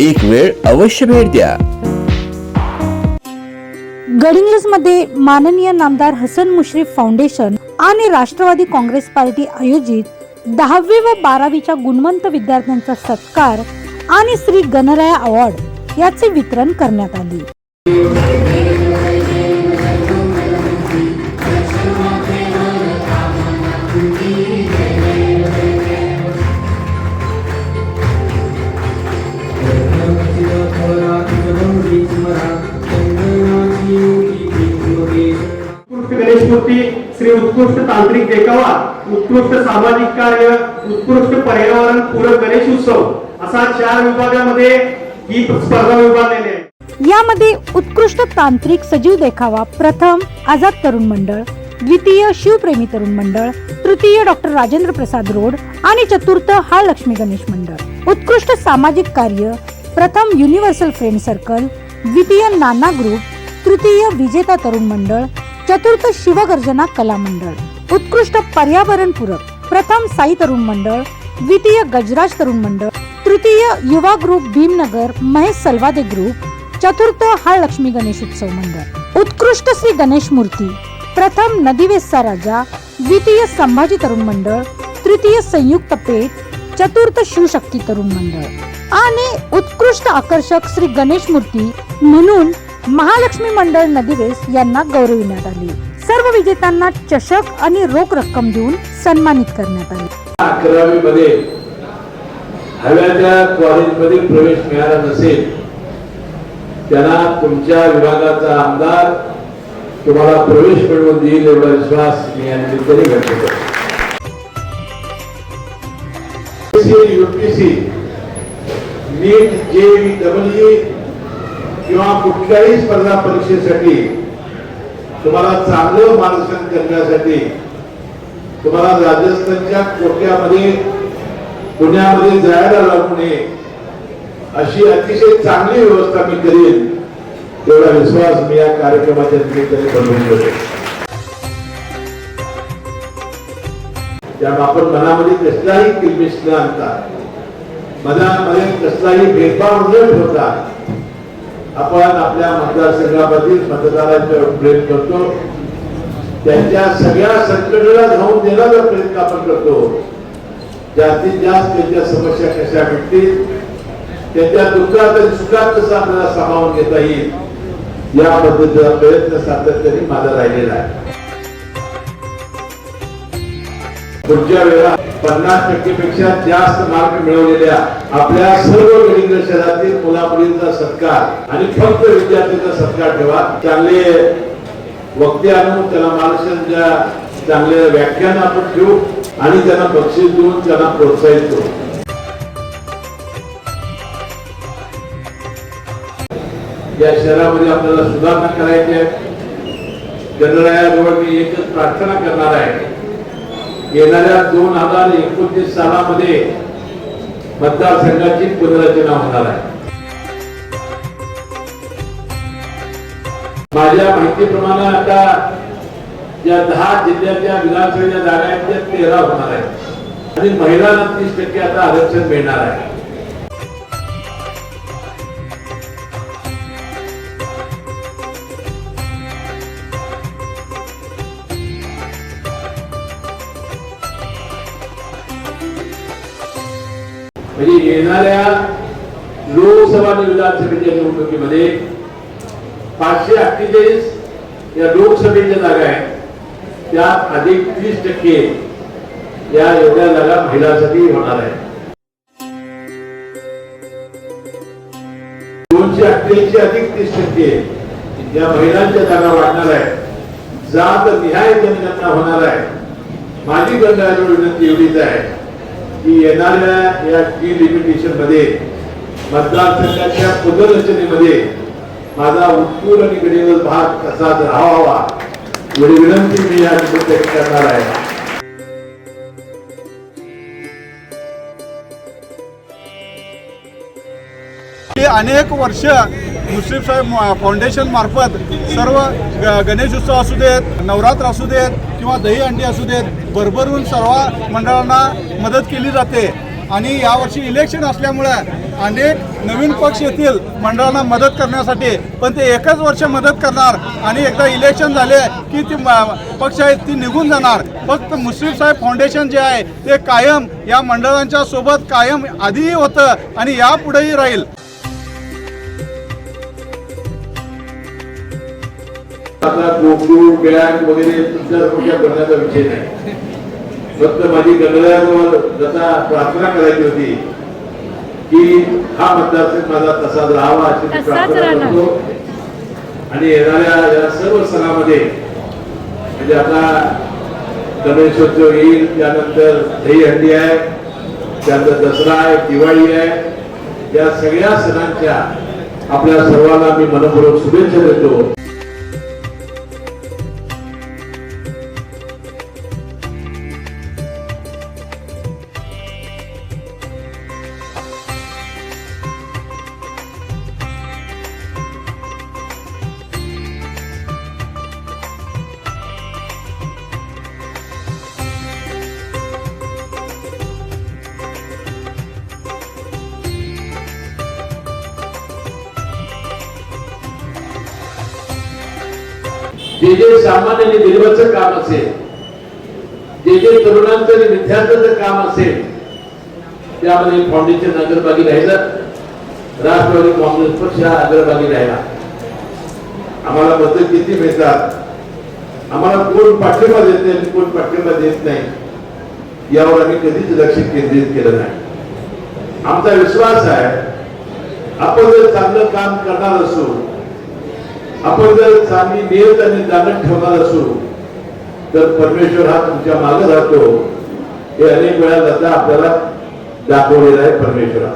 एक वेळ अवश्य भेट द्या. गडिंग्लजमध्ये माननीय नामदार हसन मुश्रीफ फाउंडेशन आणि राष्ट्रवादी काँग्रेस पार्टी आयोजित दहावी व बारावीच्या गुणवंत विद्यार्थ्यांचा सत्कार आणि श्री गणराया अवॉर्ड याचे वितरण करण्यात आले. उत्कृष्ट तांत्रिक देखावा उत्कृष्ट सामाजिक कार्य उत्कृष्ट पर्यावरण पूरक गणेश उत्सव असा चार विभागामध्ये ही स्पर्धा विभागलेली आहे. यामध्ये उत्कृष्ट तांत्रिक सजीव देखावा प्रथम आझाद तरुण मंडळ द्वितीय शिवप्रेमी तरुण मंडळ तृतीय डॉक्टर राजेंद्र प्रसाद रोड आणि चतुर्थ हा लक्ष्मी गणेश मंडळ. उत्कृष्ट सामाजिक कार्य प्रथम युनिव्हर्सल फ्रेंड सर्कल द्वितीय नाना ग्रुप तृतीय विजेता तरुण मंडळ चतुर्थ शिवगर्जना कला मंडळ उत्कृष्ट पर्यावरण पूरक प्रथम साई तरुण मंडळ द्वितीय गजराज तरुण मंडळ तृतीय युवा ग्रुप भीमनगर महेश सलवादे ग्रुप चतुर्थ हा लक्ष्मी गणेश उत्सव मंडळ. उत्कृष्ट श्री गणेश मूर्ती प्रथम नदीवेसचा राजा द्वितीय संभाजी तरुण मंडळ तृतीय संयुक्त पेठ चतुर्थ शिवशक्ती तरुण मंडळ. आणि उत्कृष्ट आकर्षक श्री गणेश मूर्ती म्हणून महालक्ष्मी मंडळ नदीवेस यांना गौरविण्यात आले. सर्व विजेत्यांना चषक आणि रोख रक्कम देऊन सन्मानित करण्यात आले. अकरावी मध्ये हव्या त्या कॉलेजमध्ये प्रवेश मिळाला नसेल त्यांना तुमच्या विभागाचा आमदार तुम्हाला प्रवेश मिळवून देईल एवढा विश्वास मी या निमित्ताने व्यक्त करतो. युपीसी नीट जे डब्ल्यू किंवा कुठल्याही स्पर्धा परीक्षेसाठी तुम्हाला चांगलं मार्गदर्शन करण्यासाठी तुम्हाला राजस्थानच्या कोट्यामध्ये पुण्यामध्ये जायला लागू नये अशी अतिशय चांगली व्यवस्था मी करीन तेवढा विश्वास मी या कार्यक्रमाच्या निमित्ताने बनवून देतो त्यामुळे आपण मनामध्ये कसलाही किलमिश न आणता मनामध्ये कसलाही भेदभाव न ठेवता आपण आपल्या मतदारसंघामधील मतदारांच्या प्रेम करतो. त्यांच्या सगळ्या संकटाला धावून देण्याचा प्रयत्न आपण करतो. जास्तीत जास्त त्यांच्या समस्या कशा भेटतील त्यांच्या दुःखात आणि सुखात कसं आपल्याला सामावून घेता येईल या पद्धतीचा प्रयत्न सातत्याने माझा राहिलेला आहे. पुढच्या वेळा पन्नास टक्केपेक्षा जास्त मार्क मिळवलेल्या आपल्या सर्व गडिंग शहरातील मुलामुलींचा सत्कार आणि फक्त विद्यार्थ्यांचा सत्कार ठेवा. चांगले वक्ते आणून त्याला महाराष्ट्राच्या चांगले व्याख्यान आपण ठेवू आणि त्यांना बक्षीस देऊन त्यांना प्रोत्साहित करू. या शहरामध्ये आपल्याला सुधारणा करायची आहे. गणरायाजवळ मी एकच प्रार्थना करणार आहे. येणाऱ्या दोन हजार एकोणतीस सालामध्ये मतदारसंघाची पुनर्रचना होणार आहे. माझ्या माहितीप्रमाणे आता या दहा जिल्ह्याच्या विधानसभेच्या जागा आहेत त्या तेरा होणार आहेत. आणि महिलांना तीस टक्के आता आरक्षण मिळणार आहे. म्हणजे येणाऱ्या लोकसभा आणि विधानसभेच्या निवडणुकीमध्ये पाचशे अठ्ठेचाळीस या लोकसभेच्या जागा आहेत. त्यात अधिक तीस टक्के या एवढ्या जागा महिलांसाठी होणार आहे दोनशे अठ्ठ्याऐंशी अधिक तीस टक्के या महिलांच्या जागा वाढणार आहे जात निहाय जनगणना होणार आहे. माझी गणना विनंती एवढीच आहे. की येणाऱ्या या डिलिमिटेशनमध्ये मतदारसंघाच्या पुनर्रचनेमध्ये माझा उत्पूर आणि गडिवर भाग कसा राहावा एवढी विनंती मी या निमित्ताने करणार आहे. अनेक वर्ष मुस्लिम साहेब फाउंडेशन मार्फत सर्व ग- गणेश उत्सव असू देत नवरात्र असू देत किंवा दही अंडी असू देत भरभरून सर्व मंडळांना मदत केली जाते. आणि यावर्षी इलेक्शन असल्यामुळं अनेक नवीन पक्ष येतील मंडळांना मदत करण्यासाठी पण ते एकच वर्ष मदत करणार आणि एकदा इलेक्शन झाले की ती पक्ष आहेत ती निघून जाणार. फक्त मुस्लिम साहेब फाउंडेशन जे आहे ते कायम या मंडळांच्या सोबत कायम आधीही होतं आणि यापुढेही राहील. आता गोकुळ बँक वगैरे तुमच्या कुठल्या करण्याचा विषय नाही. फक्त माझी गणरायाजवळ जसा प्रार्थना करायची होती की हा मतदारसंघ माझा तसाच राहावा अशी प्रार्थना करतो. आणि येणाऱ्या या सर्व सणामध्ये म्हणजे आता गणेशोत्सव येईल त्यानंतर दहीहंडी आहे त्यानंतर दसरा आहे दिवाळी आहे या सगळ्या सणांच्या आपल्या सर्वांना मी मनपूर्वक शुभेच्छा देतो. जे जे सामान्य आणि गरिबाचं काम असेल जे जे तरुणांचं आणि विद्यार्थ्यांचं काम असेल त्यामध्ये फाउंडेशन अग्रभागी राहिलं. राष्ट्रवादी काँग्रेस पक्ष हा अग्रभागी राहिला. आम्हाला मतं किती मिळतात? आम्हाला कोण पाठिंबा देत नाही कोण पाठिंबा देत नाही यावर आम्ही कधीच लक्ष केंद्रित केलं नाही. आमचा विश्वास आहे आपण जर चांगलं काम करणार असू आपण जर चांगली नियत आणि जाणत ठेवणार असू तर परमेश्वर हा तुमच्या मागे राहतो हे अनेक वेळा जाता आपल्याला दाखवलेला आहे परमेश्वरा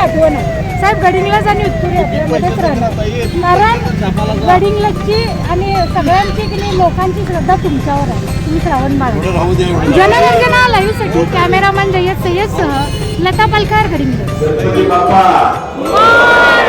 आठवण आहे. साहेब आणि उत्तुरी आपल्यामध्येच राहणार कारण गडिंगलाची आणि सगळ्यांची की नाही लोकांची श्रद्धा तुमच्यावर आहे. तुम्ही श्रावण बाळा जनरंजना लाईव्हसाठी कॅमेरामॅन जय्यद सय्यद सह लता पालकर गडिंगला गणपती बाप्पा